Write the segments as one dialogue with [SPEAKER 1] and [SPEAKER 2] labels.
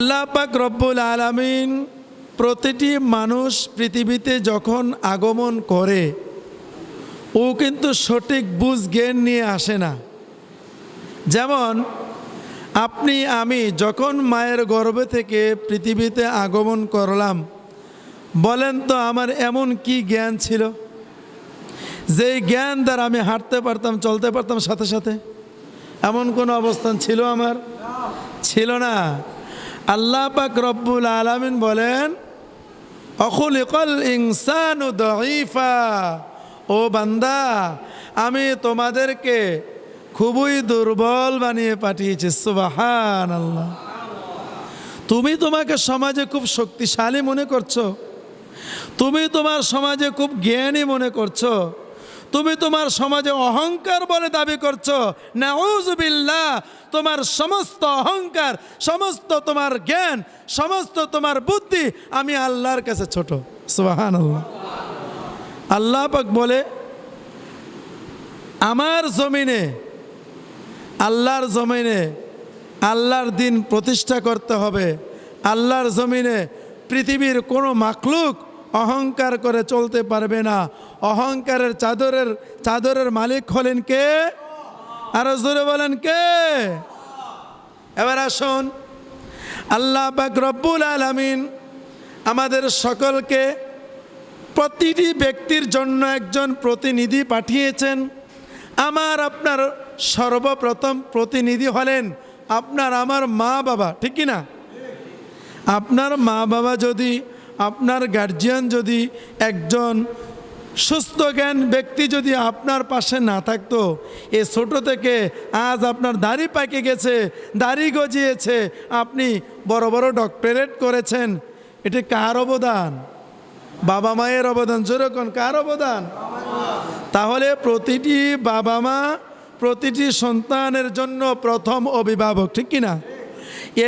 [SPEAKER 1] আল্লাহ পাক রব্বুল আলামিন প্রতিটি মানুষ পৃথিবীতে যখন আগমন করে, ও কিন্তু সঠিক বুঝ জ্ঞান নিয়ে আসে না। যেমন, আপনি, আমি যখন মায়ের গর্ভে থেকে পৃথিবীতে আগমন করলাম, বলেন তো আমার এমন কি জ্ঞান ছিল? যেই জ্ঞান দ্বারা আমি হাঁটতে পারতাম, চলতে পারতাম সাথে সাথে। এমন কোনো অবস্থান ছিল আমার? ছিল না। আল্লাহ পাক রব্বুল আলামিন বলেন, অখুলিকল ইনসানু দঈফা। ও বান্দা, আমি তোমাদেরকে খুবই দুর্বল বানিয়ে পাঠিয়েছি সুবাহান আল্লাহ তুমি তোমাকে সমাজে খুব শক্তিশালী মনে করছ। তুমি তোমার সমাজে খুব জ্ঞানী মনে করছ। তুমি তোমার সমাজে অহংকার বলে দাবি করছ। নাউজুবিল্লাহ তোমার সমস্ত অহংকার, সমস্ত তোমার জ্ঞান, সমস্ত তোমার বুদ্ধি আমি আল্লাহর কাছে ছোট। সুবাহান আল্লাহ আল্লাহ পাক বলে, আমার জমিনে, আল্লাহর জমিনে আল্লাহর দিন প্রতিষ্ঠা করতে হবে। আল্লাহর জমিনে পৃথিবীর কোনো মাকলুক অহংকার করে চলতে পারবে না। অহংকারের চাদরের চাদরের মালিক হলেন কে? আরও জোরে বলেন কে? এবার আসুন, আল্লাহ পাক রব্বুল আলামিন আমাদের সকলকে প্রতিটি ব্যক্তির জন্য একজন প্রতিনিধি পাঠিয়েছেন। আমার, আপনার সর্বপ্রথম প্রতিনিধি হলেন আপনার আমার মা বাবা, ঠিক না? আপনার মা বাবা যদি, আপনার গার্জিয়ান যদি একজন সুস্থ জ্ঞান ব্যক্তি যদি আপনার পাশে না থাকতো, এ ছোট থেকে আজ আপনার দাড়ি পাকে গেছে, দাড়ি গজিয়েছে, আপনি বড় বড় ডক্টরেট করেছেন, এটি কার অবদান? বাবা মায়ের অবদান যেরকম কার অবদান? তাহলে প্রতিটি বাবা মা, প্রতিটি সন্তানের জন্য প্রথম অভিভাবক, ঠিক কিনা?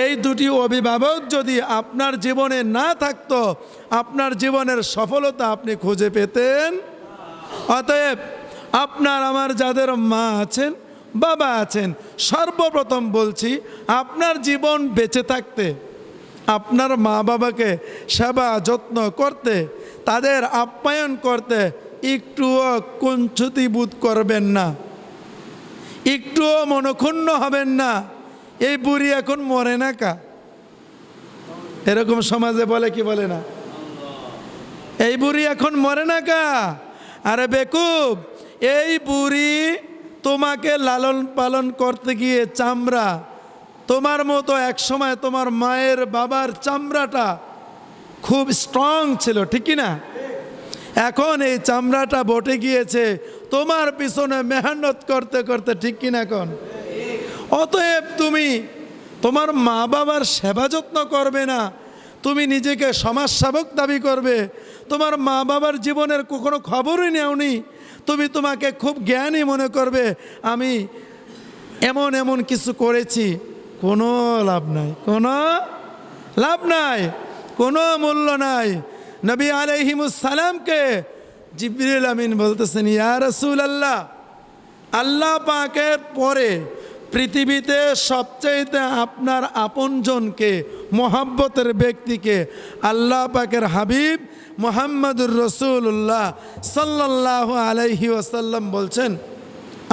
[SPEAKER 1] এই দুটি অভিভাবক যদি আপনার জীবনে না থাকতো, আপনার জীবনের সফলতা আপনি খুঁজে পেতেন। অতএব আপনার, আমার যাদের মা আছেন, বাবা আছেন, সর্বপ্রথম বলছি, আপনার জীবন বেঁচে থাকতে, আপনার মা বাবাকে সেবা, যত্ন করতে, তাদের আপ্যায়ন করতে একটুও কুঞ্চুতি বোধ করবেন না। একটুও মনক্ষুণ্ণ হবেন না। এই বুড়ি এখন মরে না কা? এরকম সমাজে বলে কি বলে না? এই বুড়ি এখন মরে না কা? আরে বেকুব, এই বুড়ি তোমাকে লালন পালন করতে গিয়ে চামড়া, তোমার মতো এক সময় তোমার মায়ের বাবার চামড়াটা খুব স্ট্রং ছিল, ঠিক না? এখন এই চামড়াটা বটে গিয়েছে, তোমার পিছনে মেহনত করতে করতে, ঠিক কিনা এখন? অতএব তুমি তোমার মা বাবার সেবা যত্ন করবে না। তুমি নিজেকে সমাজ সেবক দাবি করবে। তোমার মা বাবার জীবনের কোনো খবরই নেওনি। তুমি তোমাকে খুব জ্ঞানী মনে করবে। আমি এমন এমন কিছু করেছি। কোনো লাভ নাই। কোনো লাভ নাই। কোনো মূল্য নাই। নবী আলহিমুসালামকে জিবরিল আমিন বলতেছেন, ইয়া রসুল আল্লাহ আল্লাহ পাকের পরে পৃথিবীতে সবচাইতে আপনার আপনজনকে, মোহাব্বতের ব্যক্তিকে আল্লাহ পাকের হাবিব মোহাম্মদুর রসুল্লাহ সাল্লাহ আলাইহি ওয়াসাল্লাম বলছেন,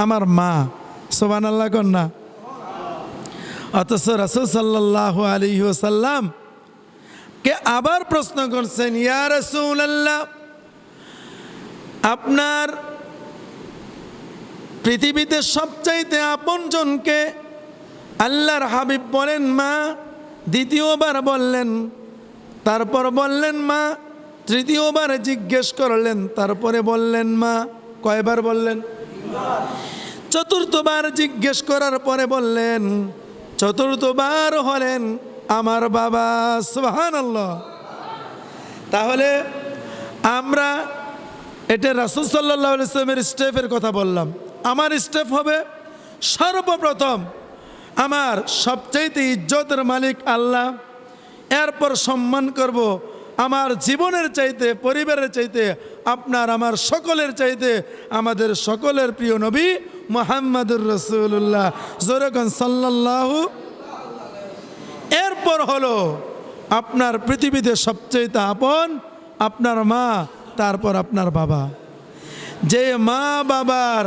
[SPEAKER 1] আমার মা সোবান আল্লাহ কন্যা অথচ রসুল সাল্লাহ আলাইহি ওসাল্লাম কে আবার প্রশ্ন করছেন, ইয়া রসুল আল্লাহ আপনার পৃথিবীতে সবচাইতে আপনজনকে আল্লাহর হাবিব বলেন মা, দ্বিতীয়বার বললেন, তারপর বললেন মা, তৃতীয়বার জিজ্ঞেস করলেন, তারপরে বললেন মা, কয়বার বললেন? চতুর্থবার জিজ্ঞেস করার পরে বললেন, চতুর্থবার হলেন আমার বাবা সুহান তাহলে আমরা এটা রাসুল সাল্লাহ ইসলামের স্টেপের কথা বললাম। আমার স্টেপ হবে সর্বপ্রথম আমার সবচাইতে ইজ্জতের মালিক আল্লাহ। এরপর সম্মান করব আমার জীবনের চাইতে, পরিবারের চাইতে, আপনার আমার সকলের চাইতে, আমাদের সকলের প্রিয় নবী মোহাম্মদুর রসুল্লাহ জোরগন সাল্লাল্লাহু এরপর হলো আপনার পৃথিবীতে সবচেয়ে আপন আপনার মা, তারপর আপনার বাবা। যে মা বাবার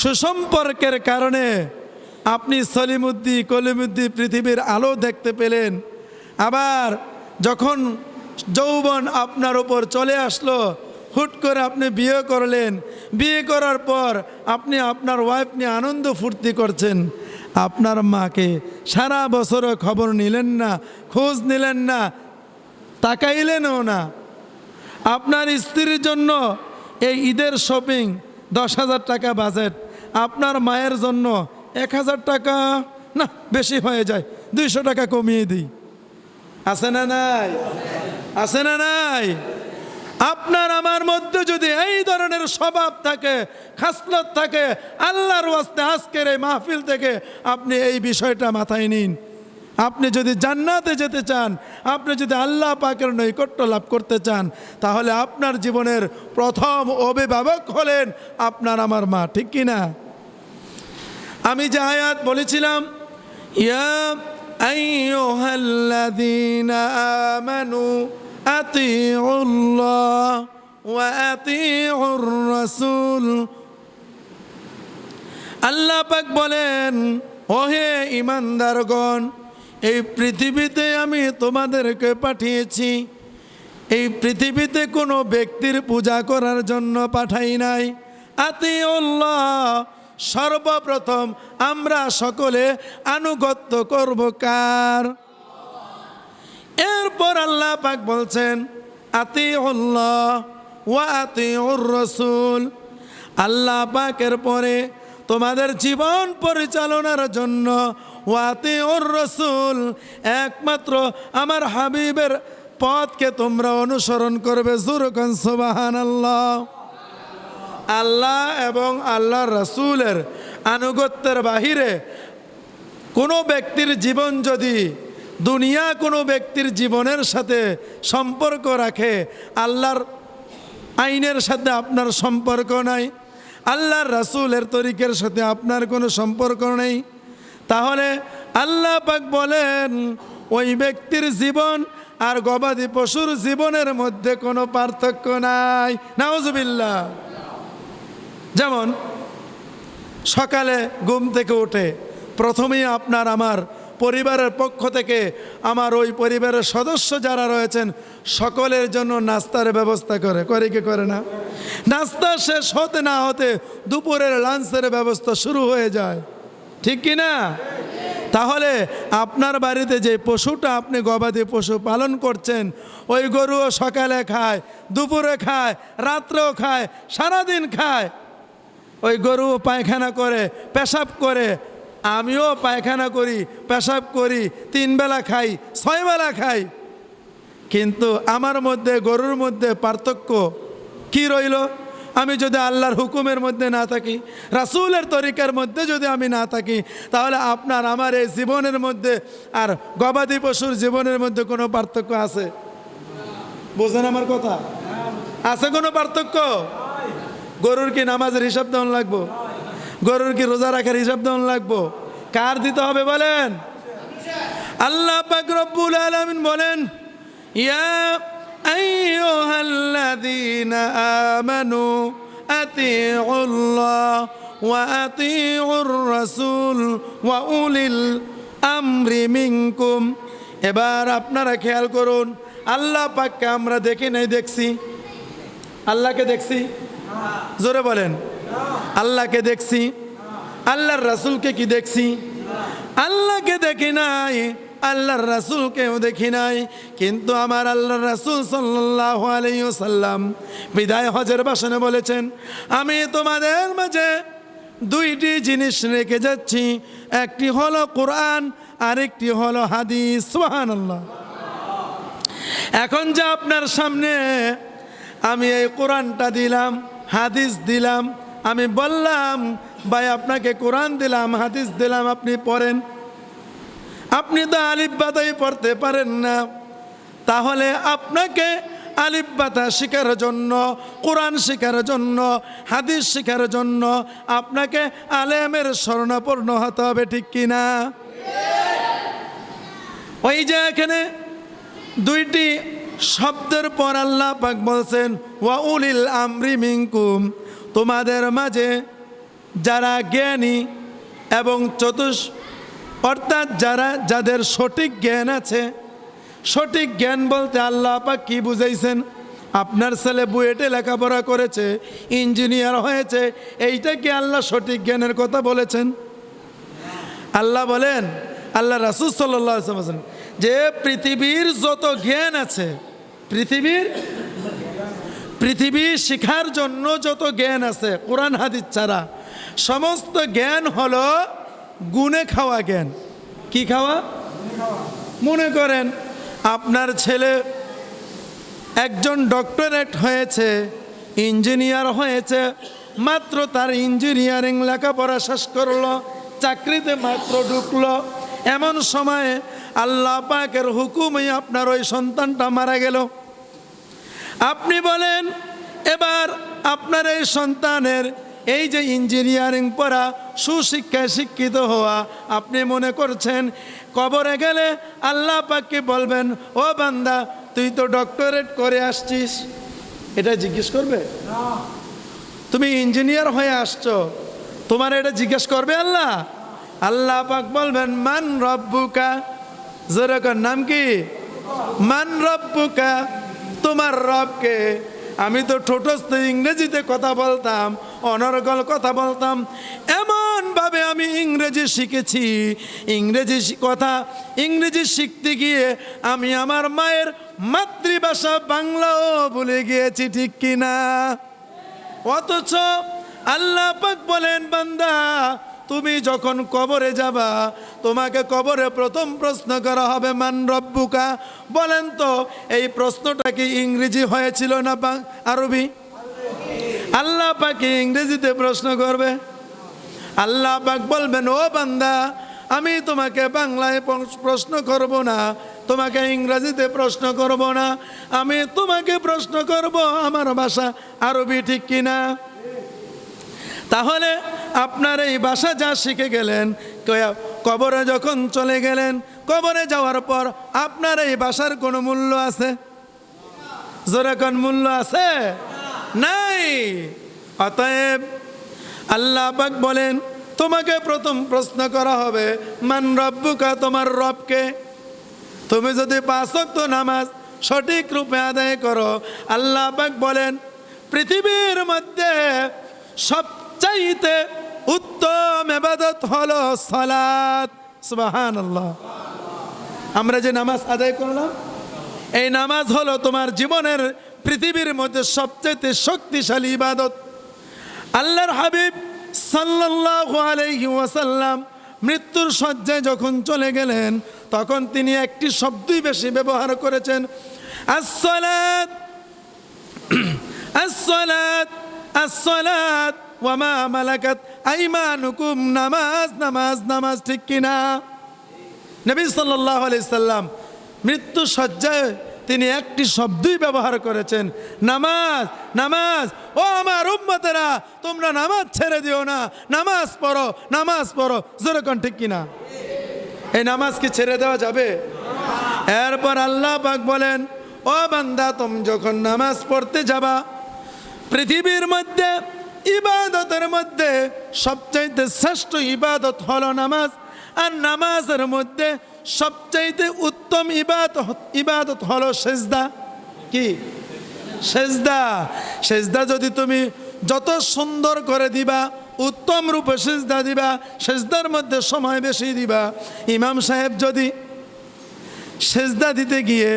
[SPEAKER 1] সুসম্পর্কের কারণে আপনি সলিমুদ্দি, কলিমুদ্দি পৃথিবীর আলো দেখতে পেলেন। আবার যখন যৌবন আপনার উপর চলে আসলো, হুট করে আপনি বিয়ে করলেন। বিয়ে করার পর আপনি আপনার ওয়াইফ নিয়ে আনন্দ ফুর্তি করছেন। আপনার মাকে সারা বছরও খবর নিলেন না, খোঁজ নিলেন না, তাকাইলেনও না। আপনার স্ত্রীর জন্য এই ঈদের শপিং দশ হাজার টাকা বাজেট আপনার মায়ের জন্য এক হাজার টাকা, না, বেশি হয়ে যায়, দুইশো টাকা কমিয়ে দিই। আছে না নাই? আছে না নাই? আপনার আমার মধ্যে যদি এই ধরনের স্বভাব থাকে, খাসলত থাকে, আল্লাহর ওয়াস্তে আজকের এই মাহফিল থেকে আপনি এই বিষয়টা মাথায় নিন। আপনি যদি জান্নাতে যেতে চান, আপনি যদি আল্লাহ পাকের নৈকট্য লাভ করতে চান, তাহলে আপনার জীবনের প্রথম অভিভাবক হলেন আপনার আমার মা, ঠিক কি না? আমি যে আয়াত বলেছিলাম, ইয়া আইয়ুহাল্লাযীনা আমানু আতিউল্লাহ বলেন, ওহে ইমানদারগণ এই পৃথিবীতে আমি তোমাদেরকে পাঠিয়েছি। এই পৃথিবীতে কোনো ব্যক্তির পূজা করার জন্য পাঠাই নাই। আতিউল্লাহ সর্বপ্রথম আমরা সকলে আনুগত্য করব কার? এরপর আল্লাহ পাক বলছেন, আতিউল্লাহ ওয়া আতিউর রসুল। আল্লাহ পাকের পরে তোমাদের জীবন পরিচালনার জন্য ওয়াতে ওর রসুল, একমাত্র আমার হাবিবের পথকে তোমরা অনুসরণ করবে। জুরকান সুবাহান আল্লাহ আল্লাহ এবং আল্লাহর রসুলের আনুগত্যের বাহিরে কোনো ব্যক্তির জীবন যদি দুনিয়া কোনো ব্যক্তির জীবনের সাথে সম্পর্ক রাখে, আল্লাহর আইনের সাথে আপনার সম্পর্ক নাই, আল্লাহর রাসুলের তরিকের সাথে আপনার কোনো সম্পর্ক নেই, তাহলে আল্লাহ পাক বলেন, ওই ব্যক্তির জীবন আর গবাদি পশুর জীবনের মধ্যে কোনো পার্থক্য নাই। নাউজুবিল্লাহ। যেমন, সকালে ঘুম থেকে উঠে প্রথমেই আপনার আমার পরিবারের পক্ষ থেকে আমার ওই পরিবারের সদস্য যারা রয়েছেন, সকলের জন্য নাস্তার ব্যবস্থা করে। করে কি করে না? নাস্তা শেষ হতে না হতে দুপুরের লাঞ্চের ব্যবস্থা শুরু হয়ে যায়। ঠিক কি না? তাহলে আপনার বাড়িতে যে পশুটা আপনি গবাদি পশু পালন করছেন, ওই গরুও সকালে খায়, দুপুরে খায়, রাত্রেও খায়, সারাদিন খায়। ওই গরু পায়খানা করে, পেশাব করে। আমিও পায়খানা করি, পেশাব করি, তিন বেলা খাই, ছয় বেলা খাই। কিন্তু আমার মধ্যে, গরুর মধ্যে পার্থক্য কি রইল? আমি যদি আল্লাহর হুকুমের মধ্যে না থাকি, রাসুলের তরিকার মধ্যে যদি আমি না থাকি, তাহলে আপনার আমার এই জীবনের মধ্যে আর গবাদি পশুর জীবনের মধ্যে কোনো পার্থক্য আছে? বোঝেন আমার কথা? আছে কোনো পার্থক্য? গরুর কি নামাজের হিসাব দেওয়ান লাগবো? গরুর কি রোজা রাখার হিসাব দেওয়ান লাগবো? কার দিতে হবে বলেন? আল্লাহ রব্বুল আলামিন বলেন, ইয়া উলিল এবার আপনারা খেয়াল করুন, আল্লাহ পাককে আমরা দেখি নাই দেখছি। আল্লাহকে দেখছি। জোরে বলেন। আল্লাহকে দেখছি, আল্লাহর রাসুলকে কি দেখছি? আল্লাহকে দেখি নাই, আল্লাহর রাসুলকেও দেখি নাই। কিন্তু আমার আল্লাহর রাসুল সাল্লাহ আলাইসাল্লাম বিদায় হজের বাসনে বলেছেন, আমি তোমাদের মাঝে দুইটি জিনিস রেখে যাচ্ছি। একটি হলো কোরআন, আরেকটি হলো হাদিস। সুহান এখন যে আপনার সামনে আমি এই কোরআনটা দিলাম হাদিস দিলাম, আমি বললাম, ভাই, আপনাকে কোরআন দিলাম, হাদিস দিলাম, আপনি পড়েন। আপনি তো আলিফ বাতাই পড়তে পারেন না। তাহলে আপনাকে আলিফ বাতা শেখার জন্য, কোরআন শেখার জন্য, হাদিস শেখার জন্য আপনাকে আলেমের স্বর্ণপূর্ণ হতে হবে, ঠিক কিনা ওই যে এখানে দুইটি শব্দের পর আল্লাহ পাক বলছেন, ওয়া উলিল আমরি মিনকুম। তোমাদের মাঝে যারা জ্ঞানী এবং চতুষ, অর্থাৎ যারা, যাদের সঠিক জ্ঞান আছে, সঠিক জ্ঞান বলতে আল্লাহ পাক কি বুঝাইছেন? আপনার ছেলে বুয়েটে লেখাপড়া করেছে, ইঞ্জিনিয়ার হয়েছে, এইটা কি আল্লাহ সঠিক জ্ঞানের কথা বলেছেন? আল্লাহ বলেন, আল্লাহ রাসুল সাল্লাহ বলেন যে পৃথিবীর যত জ্ঞান আছে, পৃথিবীর, পৃথিবী শিখার জন্য যত জ্ঞান আছে, কোরআন হাদিস ছাড়া, সমস্ত জ্ঞান হলো গুনে খাওয়া জ্ঞান। কি খাওয়া? মনে করেন আপনার ছেলে একজন ডক্টরেট হয়েছে, ইঞ্জিনিয়ার হয়েছে, মাত্র তার ইঞ্জিনিয়ারিং লেখাপড়া শেষ করল, চাকরিতে মাত্র ঢুকলো এমন সময়ে আল্লাহ পাকের হুকুমে আপনার ওই সন্তানটা মারা গেল। আপনি বলেন এবার আপনার এই সন্তানের এই যে ইঞ্জিনিয়ারিং পড়া সুশিক্ষায় শিক্ষিত হওয়া আপনি মনে করছেন কবরে গেলে আল্লাহ পাককে বলবেন ও বান্দা তুই তো ডক্টরেট করে আসছিস। এটা জিজ্ঞেস করবে? তুমি ইঞ্জিনিয়ার হয়ে আসছো তোমার এটা জিজ্ঞেস করবে আল্লাহ? আল্লাহ পাক বলবেন, মান রব্বুকা? যেরকম নাম কি? মান রব্বুকা? তোমার রবকে আমি তো ঠোঁটস্থ ইংরেজিতে কথা বলতাম, অনর্গল কথা বলতাম। এমনভাবে আমি ইংরেজি শিখেছি। ইংরেজি কথা ইংরেজি শিখতে গিয়ে আমি আমার মায়ের মাতৃভাষা বাংলাও ভুলে গিয়েছি, ঠিক কিনা? অথচ আল্লাহ পাক বলেন, বান্দা তুমি যখন কবরে যাবা, তোমাকে কবরে প্রথম প্রশ্ন করা হবে, মান রব্বুকা? বলেন তো, এই প্রশ্নটা কি ইংরেজি হয়েছিল না আরবি? আল্লাহ পাকে ইংরেজিতে প্রশ্ন করবে? আল্লাহ পাক বলবেন, ও বান্দা, আমি তোমাকে বাংলায় প্রশ্ন করব না, তোমাকে ইংরেজিতে প্রশ্ন করব না, আমি তোমাকে প্রশ্ন করব আমার ভাষা আরবি ঠিক কিনা? তাহলে আপনার এই ভাষা যা শিখে গেলেন কবরে যখন চলে গেলেন, কবরে যাওয়ার পর আপনার এই ভাষার কোনো মূল্য আছে? যেরকম মূল্য আছে? নাই। অতএব আল্লাহ পাক বলেন, তোমাকে প্রথম প্রশ্ন করা হবে, মান রব্বুকা, তোমার রবকে? তুমি যদি পাঁচক্ত নামাজ সঠিক রূপে আদায় করো, আল্লাহ পাক বলেন, পৃথিবীর মধ্যে সবচাইতে উত্তম এবাদত হলো সালাত। সুবাহান আল্লাহ আমরা যে নামাজ আদায় করলাম, এই নামাজ হলো তোমার জীবনের পৃথিবীর মধ্যে সবচেয়ে শক্তিশালী ইবাদত। আল্লাহর হাবিব সাল্লাল্লাহু আলাইহি ওয়াসাল্লাম মৃত্যুর শয্যায় যখন চলে গেলেন, তখন তিনি একটি শব্দই বেশি ব্যবহার করেছেন, আসসালাত আসসালাত আসসালাত। ওয়ামা মালাকাত আইমানুকুম, নামাজ নামাজ নামাজ, ঠিক কিনা? নবী সাল্লাহ সাল্লাম মৃত্যু সজ্জায় তিনি একটি শব্দই ব্যবহার করেছেন, নামাজ নামাজ। ও আমার উম্মতেরা, তোমরা নামাজ ছেড়ে দিও না, নামাজ পড়ো নামাজ পড়ো। যেরকম ঠিক কিনা? এই নামাজ কি ছেড়ে দেওয়া যাবে? এরপর আল্লাহ পাক বলেন, ও বান্দা, তুমি যখন নামাজ পড়তে যাবা, পৃথিবীর মধ্যে ইবাদতের মধ্যে সবচাইতে শ্রেষ্ঠ ইবাদত হলো নামাজ। আর নামাজের মধ্যে সবচাইতে উত্তম ইবাদত ইবাদত হলো সেজদা। কি? সেজদা। সেজদা যদি তুমি যত সুন্দর করে দিবা, উত্তম রূপে সেজদা দিবা, সেজদার মধ্যে সময় বেশি দিবা। ইমাম সাহেব যদি সেজদা দিতে গিয়ে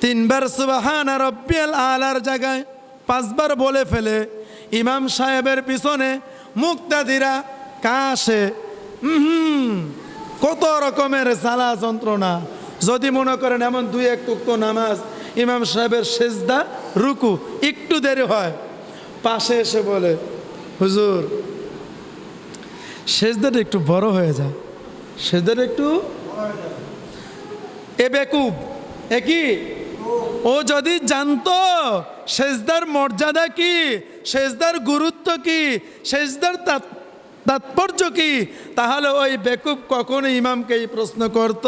[SPEAKER 1] তিনবার সুবাহানা রব্বিয়াল আলার জায়গায় পাঁচবার বলে ফেলে ইমাম সাহেবের পিছনে মুক্তাদিরা কাশে হুম কত রকমের জ্বালা যন্ত্রণা। যদি মনে করেন এমন দুই এক টুকতো নামাজ ইমাম সাহেবের সেজদা, রুকু, একটু দেরি হয়। পাশে এসে বলে, হুজুর, সেজদাটা একটু বড় হয়ে যায়। সেজদাটা একটু এ বেকুব, এ কি? ও যদি জানতো, সেজদার মর্যাদা কি? সেজদার গুরুত্ব কি? সেজদার তাৎ- তাৎপর্য কি? তাহলে ওই বেকুব কখনো ইমামকে এই প্রশ্ন করত?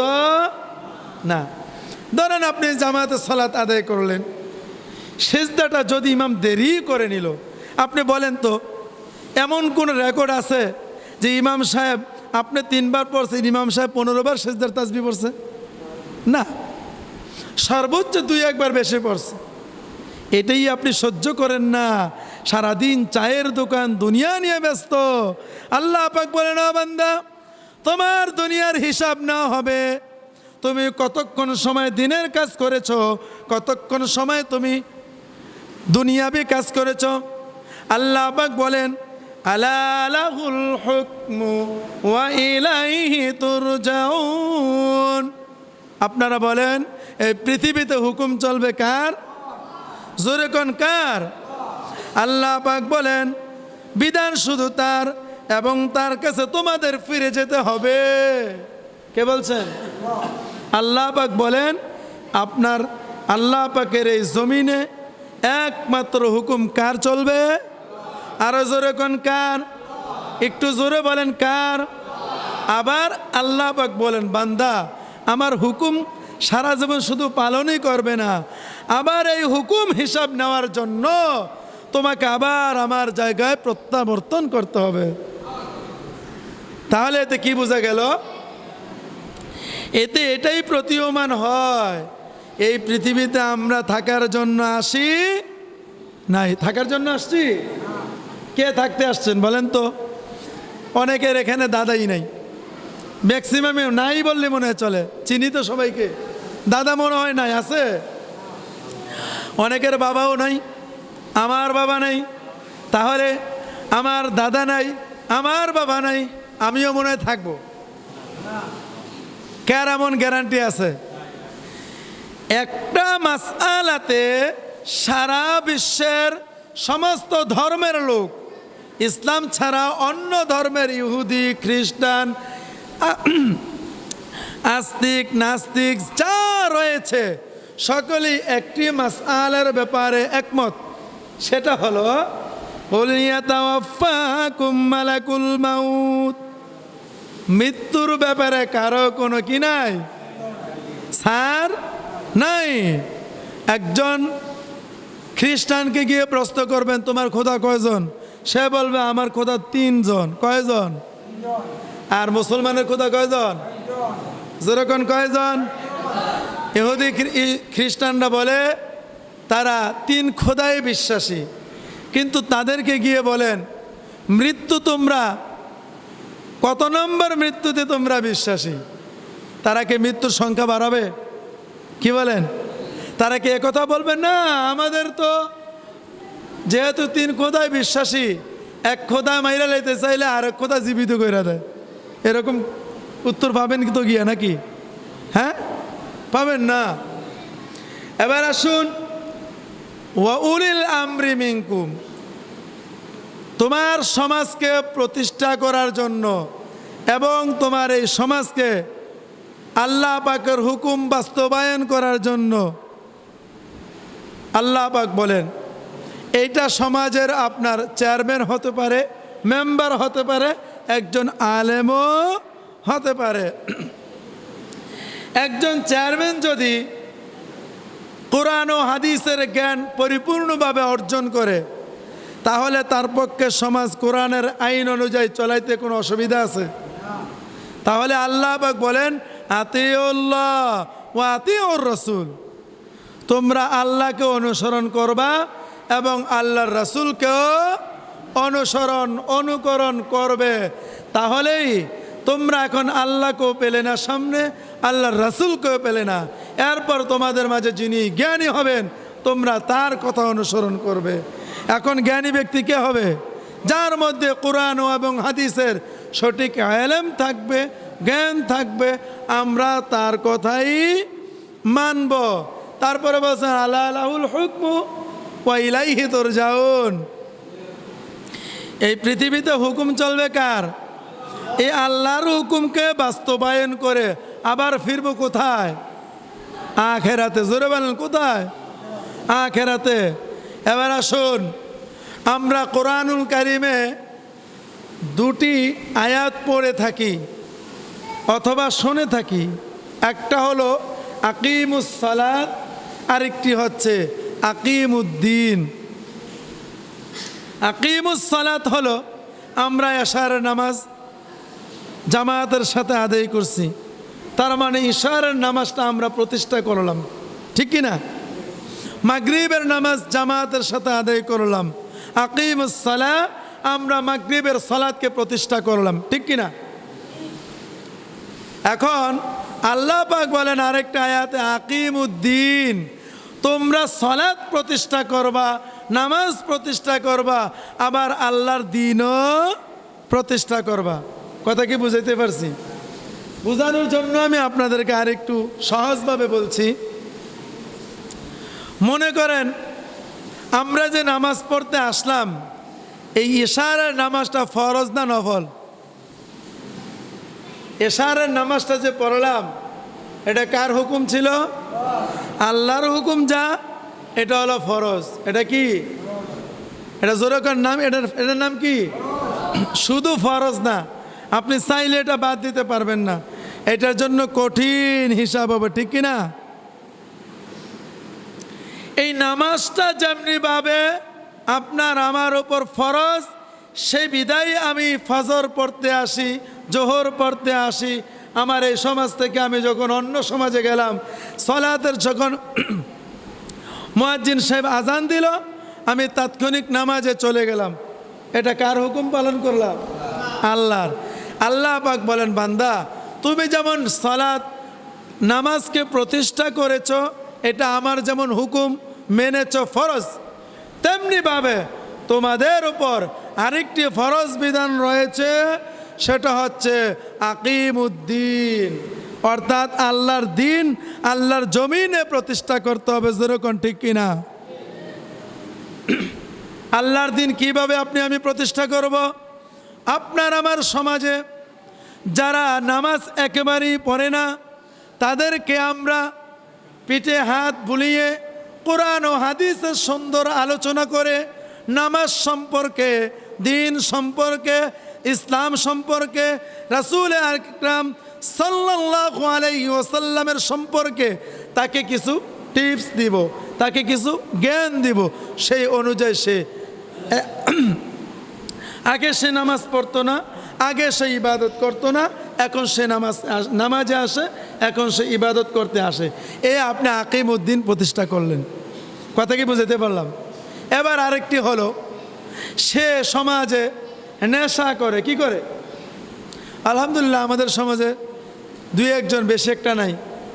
[SPEAKER 1] না। ধরেন আপনি জামাতে সালাত আদায় করলেন। সেজদাটা যদি ইমাম দেরি করে নিল, আপনি বলেন তো, এমন কোন রেকর্ড আছে যে ইমাম সাহেব, আপনি তিনবার পড়ছেন, ইমাম সাহেব পনেরোবার সেজদার তাজবি পড়ছে? না। সর্বোচ্চ দুই একবার বেশি পড়ছে। এটাই আপনি সহ্য করেন না। সারাদিন চায়ের দোকান, দুনিয়া নিয়ে ব্যস্ত। আল্লাহ পাক বলে না বান্দা, তোমার দুনিয়ার হিসাব না হবে। তুমি কতক্ষণ সময় দিনের কাজ করেছ, কতক্ষণ সময় তুমি দুনিয়াবি কাজ করেছ? আল্লাহ পাক বলেন আলাহুল আপনারা বলেন এই পৃথিবীতে হুকুম চলবে কার? জোরে কোন কার? আল্লাহ পাক বলেন, বিধান শুধু তার এবং তার কাছে তোমাদের ফিরে যেতে হবে। কে বলছেন? আল্লাহ পাক বলেন, আপনার আল্লাহ পাকের এই জমিনে একমাত্র হুকুম কার চলবে? আরও জোরে কোন কার? একটু জোরে বলেন কার? আবার আল্লাহ পাক বলেন, বান্দা, আমার হুকুম সারা জীবন শুধু পালনই করবে না। আবার এই হুকুম হিসাব নেওয়ার জন্য তোমাকে আবার আমার জায়গায় প্রত্যাবর্তন করতে হবে। তাহলে এতে কি বোঝা গেল? এতে এটাই প্রতীয়মান হয়, এই পৃথিবীতে আমরা থাকার জন্য আসি নাই। থাকার জন্য আসছি? কে থাকতে আসছেন বলেন তো? অনেকের এখানে দাদাই নাই। ম্যাক্সিমামে নাই বললে মনে চলে। চিনি তো সবাইকে। দাদা মনে হয় নাই, আছে? অনেকের বাবাও নাই, আমার বাবা নাই, তাহলে আমার দাদা নাই, আমার বাবা নাই, আমিও মনে হয় থাকব। কার এমন গ্যারান্টি আছে? একটা মাসআলাতে সারা বিশ্বের সমস্ত ধর্মের লোক, ইসলাম ছাড়া অন্য ধর্মের ইহুদি, খ্রিস্টান আস্তিক, নাস্তিক, যা রয়েছে। সকলেই একটি মাসআলার ব্যাপারে একমত। সেটা হলো "কুল মালাকুল মাউত। মৃত্যুর ব্যাপারে কারও কোনো কি নাই? স্যার নাই। একজন খ্রিস্টানকে গিয়ে প্রশ্ন করবেন তোমার খোদা কয়জন? সে বলবে আমার খোদা তিনজন। কয়জন? আর মুসলমানের খোদা কয়জন? যেরকম কয়জন? ই- খ্রিস্টানরা বলে, তারা তিন খোদায় বিশ্বাসী। কিন্তু তাদেরকে গিয়ে বলেন, মৃত্যু তোমরা, কত নম্বর মৃত্যুতে তোমরা বিশ্বাসী? তারা কি মৃত্যুর সংখ্যা বাড়াবে? কি বলেন? তারা কি একথা বলবেন না, আমাদের তো যেহেতু তিন খোদায় বিশ্বাসী, এক খোদা মাইরা লাইতে চাইলে আর এক খোদা জীবিত করে দেয়। এরকম উত্তর পাবেন তো গিয়া নাকি? হ্যাঁ? পাবেন না। এবার আসুন ওয়াউলিল আমরি মিনকুম, তোমার সমাজকে প্রতিষ্ঠা করার জন্য এবং তোমার এই সমাজকে আল্লাহ পাকের হুকুম বাস্তবায়ন করার জন্য আল্লাহ পাক বলেন, এইটা সমাজের আপনার চেয়ারম্যান হতে পারে, মেম্বার হতে পারে, একজন আলেমও হতে পারে। একজন চেয়ারম্যান যদি কোরআন ও হাদিসের জ্ঞান পরিপূর্ণভাবে অর্জন করে, তাহলে তার পক্ষে সমাজ কোরআনের আইন অনুযায়ী চলাইতে কোনো অসুবিধা আছে? তাহলে আল্লাহ বলেন, আতিউল্লাহ ও আতিউর রসুল। তোমরা আল্লাহকে অনুসরণ করবা এবং আল্লাহর রসুলকেও অনুসরণ, অনুকরণ করবে। তাহলেই তোমরা এখন আল্লাহকেও পেলে না সামনে, আল্লাহর রসুলকেও পেলে না। এরপর তোমাদের মাঝে যিনি জ্ঞানী হবেন, তোমরা তার কথা অনুসরণ করবে। এখন জ্ঞানী ব্যক্তি কে হবে? যার মধ্যে কোরআন এবং হাদিসের সঠিক আলেম থাকবে, জ্ঞান থাকবে, আমরা তার কথাই মানব। তারপরে বলছেন, আল্লাহ আলাহুল হুকমু ওয়াইলাইহি তোর যাউন এই পৃথিবীতে হুকুম চলবে কার? এই আল্লাহর হুকুমকে বাস্তবায়ন করে আবার ফিরব কোথায়? আখেরাতে, জোরে বলেন, কোথায়? আখেরাতে। এবার আসুন, আমরা কোরআনুল কারিমে দুটি আয়াত পড়ে থাকি, অথবা শুনে থাকি। একটা হলো, আকিমুস সালাত, আরেকটি হচ্ছে, আকিমুদ্দিন। আকিমুস সালাত হলো, আমরা এশার নামাজ জামায়াতের সাথে আদায় করছি। তার মানে ইশারের নামাজটা আমরা প্রতিষ্ঠা করলাম। ঠিক কি না? মাগরিবের নামাজ জামায়াতের সাথে আদায় করলাম। আকিমুস সালা আমরা মাগরিবের সালাদকে প্রতিষ্ঠা করলাম। ঠিক কি না? এখন আল্লাহ পাক বলেন আরেকটা আয়াতে আকিম উদ্দিন তোমরা সলাৎ প্রতিষ্ঠা করবা, নামাজ প্রতিষ্ঠা করবা, আবার আল্লাহর দিনও প্রতিষ্ঠা করবা। কথা কি বুঝাইতে পারছি? বোঝানোর জন্য আমি আপনাদেরকে আরেকটু সহজভাবে বলছি। মনে করেন, আমরা যে নামাজ পড়তে আসলাম, এই ইশারের নামাজটা ফরজ না নফল? এশারের নামাজটা যে পড়লাম, এটা কার হুকুম ছিল? আল্লাহর হুকুম যা, এটা হলো ফরজ। এটা কি? এটা জোরকার নাম, এটার এটার নাম কি? শুধু ফরজ না। আপনি চাইলে এটা বাদ দিতে পারবেন না। এটার জন্য কঠিন হিসাব হবে, ঠিক কি না? এই নামাজটা যেমনিভাবে আপনার আমার ওপর ফরজ, সেই বিদায় আমি ফজর পড়তে আসি, জোহর পড়তে আসি। আমার এই সমাজ থেকে আমি যখন অন্য সমাজে গেলাম, সলাতের যখন মোয়াজ্জিন সাহেব আজান দিল, আমি তাৎক্ষণিক নামাজে চলে গেলাম। এটা কার হুকুম পালন করলাম? আল্লাহর। আল্লাহ পাক বলেন, বান্দা, তুমি যেমন সলাৎ নামাজকে প্রতিষ্ঠা করেছ, এটা আমার যেমন হুকুম মেনেছ ফরজ তেমনিভাবে তোমাদের উপর আরেকটি ফরজ বিধান রয়েছে, সেটা হচ্ছে আকিম উদ্দিন অর্থাৎ আল্লাহর দিন আল্লাহর জমিনে প্রতিষ্ঠা করতে হবে যেরকম ঠিক কিনা? আল্লাহর দিন কীভাবে আপনি আমি প্রতিষ্ঠা করব? আপনার আমার সমাজে যারা নামাজ একেবারেই পড়ে না, তাদেরকে আমরা পিঠে হাত বুলিয়ে কোরআন ও হাদিসের সুন্দর আলোচনা করে নামাজ সম্পর্কে, দিন সম্পর্কে, ইসলাম সম্পর্কে, রাসুল আকরাম সাল্লাহ আলাইহি ওসাল্লামের সম্পর্কে তাকে কিছু টিপস দিব, তাকে কিছু জ্ঞান দিব। সেই অনুযায়ী সে আগে সে নামাজ পড়তো না, আগে সে ইবাদত করতো না, এখন সে নামাজ নামাজে আসে, এখন সে ইবাদত করতে আসে। এ আপনি আকিম উদ্দিন প্রতিষ্ঠা করলেন। কথা কি বুঝাতে পারলাম? এবার আরেকটি হলো, সে সমাজে নেশা করে, কি করে? আলহামদুলিল্লাহ আমাদের সমাজে দুই একজন, বেশি একটা নাই।